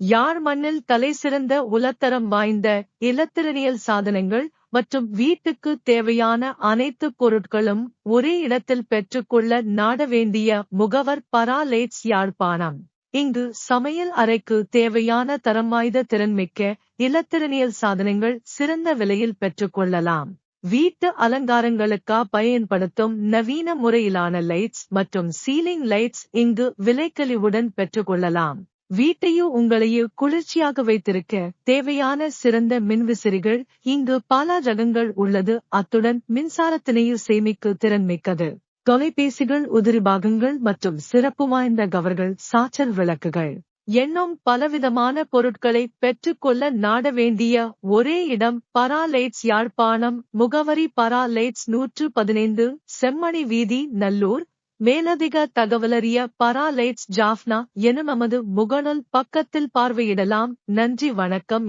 யாழ் மண்ணில் தலைசிறந்த உலத்தரம் வாய்ந்த இலத்திரனியல் சாதனங்கள் மற்றும் வீட்டுக்கு தேவையான அனைத்து பொருட்களும் ஒரே இடத்தில் பெற்றுக்கொள்ள நாட வேண்டிய முகவர் பராலேட்ஸ் யாழ்ப்பாணம். இங்கு சமையல் அறைக்கு தேவையான தரம் வாய்ந்த திறன்மிக்க இலத்திரனியல் சாதனங்கள் சிறந்த விலையில் பெற்றுக்கொள்ளலாம். வீட்டு அலங்காரங்களுக்கா பயன்படுத்தும் நவீன முறையிலான லைட்ஸ் மற்றும் சீலிங் லைட்ஸ் இங்கு விலைக்கழிவுடன் பெற்றுக்கொள்ளலாம். வீட்டையோ உங்களையோ குளிர்ச்சியாக வைத்திருக்க தேவையான சிறந்த மின்விசிறிகள் இங்கு பல ரகங்கள் உள்ளது. அத்துடன் மின்சாரத்தினையும் சேமிக்கு திறன் மிக்கது. தொலைபேசிகள் உதிரி பாகங்கள் மற்றும் சிறப்பு வாய்ந்த கவர்கள் சாச்சல் விளக்குகள். என்னும் பலவிதமான பொருட்களை பெற்றுக்கொள்ள நாட வேண்டிய ஒரே இடம் பராலைட்ஸ் யாழ்ப்பாணம் முகவரி பராலைட்ஸ் நூற்று பதினைந்து செம்மணி வீதி நல்லூர் மேலதிக தகவலறிய பராலைட்ஸ் ஜாஃப்னா எனும் நமது முகநூல் பக்கத்தில் பார்வையிடலாம். நன்றி வணக்கம்.